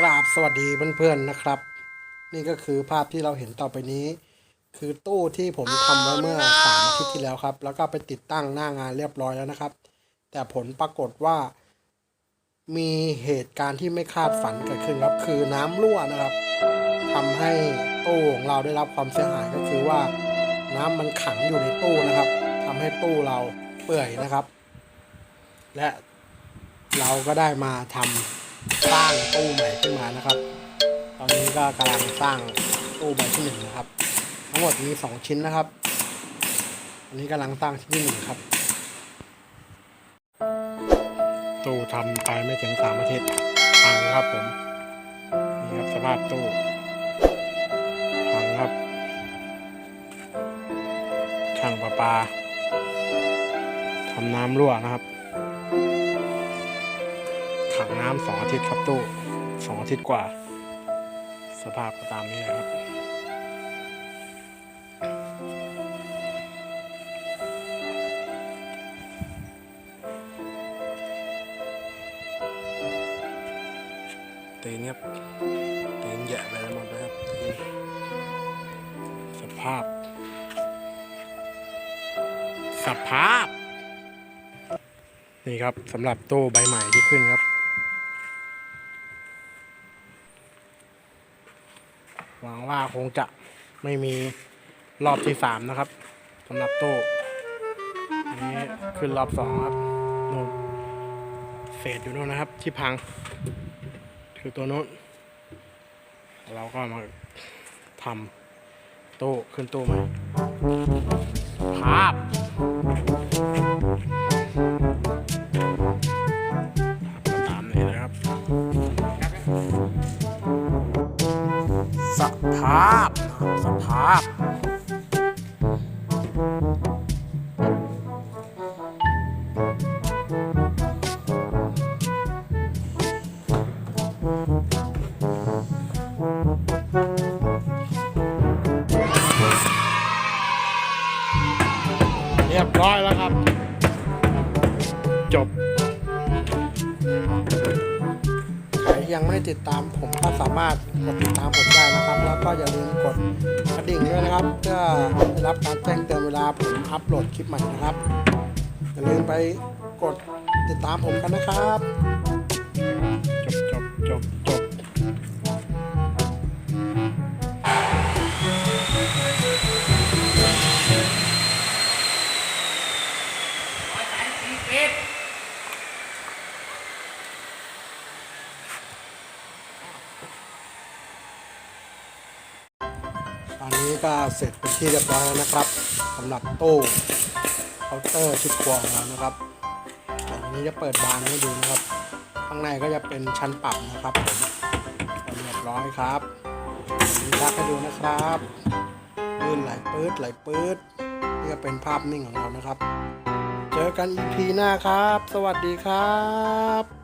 กราบสวัสดีเพื่อนๆนะครับ นี่ก็คือภาพที่เราเห็นต่อไปนี้ คือตู้ที่ผมทำไว้เมื่อสามอาทิตย์ที่แล้วครับ แล้วก็ไปติดตั้งหน้างานเรียบร้อยแล้วนะครับ แต่ผลปรากฏว่า มีเหตุการณ์ที่ไม่คาดฝันเกิดขึ้นครับ คือน้ำรั่วนะครับทำให้ตู้ของเราได้รับความเสียหายก็คือว่า น้ำมันขังอยู่ในตู้นะครับทำให้ตู้เราเปื่อยนะครับ และเราก็ได้มาทำ สร้างตู้ใหม่ขึ้นมานะครับ ตอนนี้ก็กำลังสร้างตู้ใบที่หนึ่งนะครับ ทั้งหมดมีสองชิ้นนะครับ อันนี้กำลังสร้างชิ้นที่หนึ่งครับ ตู้ทำไปไม่ถึงสามอาทิตย์พังครับผม นี่ครับสภาพตู้พังครับช่างประปาทำน้ำรั่วนะครับ ขังน้ำสองอาทิตย์ครับตู้สองอาทิตย์กว่า สภาพก็ตามนี้เลยครับตีนครับตีนแยะไปแล้วหมดเลยครับตีนสภาพ สภาพ นี่ครับสำหรับตู้ใบใหม่ที่ขึ้นครับ หวังว่าคงจะไม่มีรอบที่สามนะครับสำหรับตู้นนี้ขึ้นรอบสองครับนู่นเศษอยู่นู่นนะครับ ที่พังคือตัวนู้น เราก็มาทำตู้ขึ้นตู้ใหม่ภาพ สภาพสภาพ เรียบร้อยแล้วครับ จบ ยังไม่ติดตามผมก็สามารถกดติดตามผมได้นะครับ แล้วก็อย่าลืมกดกระดิ่งด้วยนะครับเพื่อได้รับการแจ้งเตือนเวลาผมอัปโหลดคลิปใหม่นะครับ อย่าลืมไปกดติดตามผมกันนะครับ จบจบจบจบ ตอนนี้ก็เสร็จเป็นที่เรียบร้อยแล้วนะครับสำหรับตู้เคาน์เตอร์ชุดครัวของเรานะครับอันนี้จะเปิดบานให้ดูนะครับ ข้างในก็จะเป็นชั้นปรับนะครับผมเรียบร้อยครับมีทักให้ดูนะครับลื่นไหลปื๊ดไหลปื๊ดนี่ก็เป็นภาพนิ่งของเรานะครับ เจอกันอีพีหน้าครับ สวัสดีครับ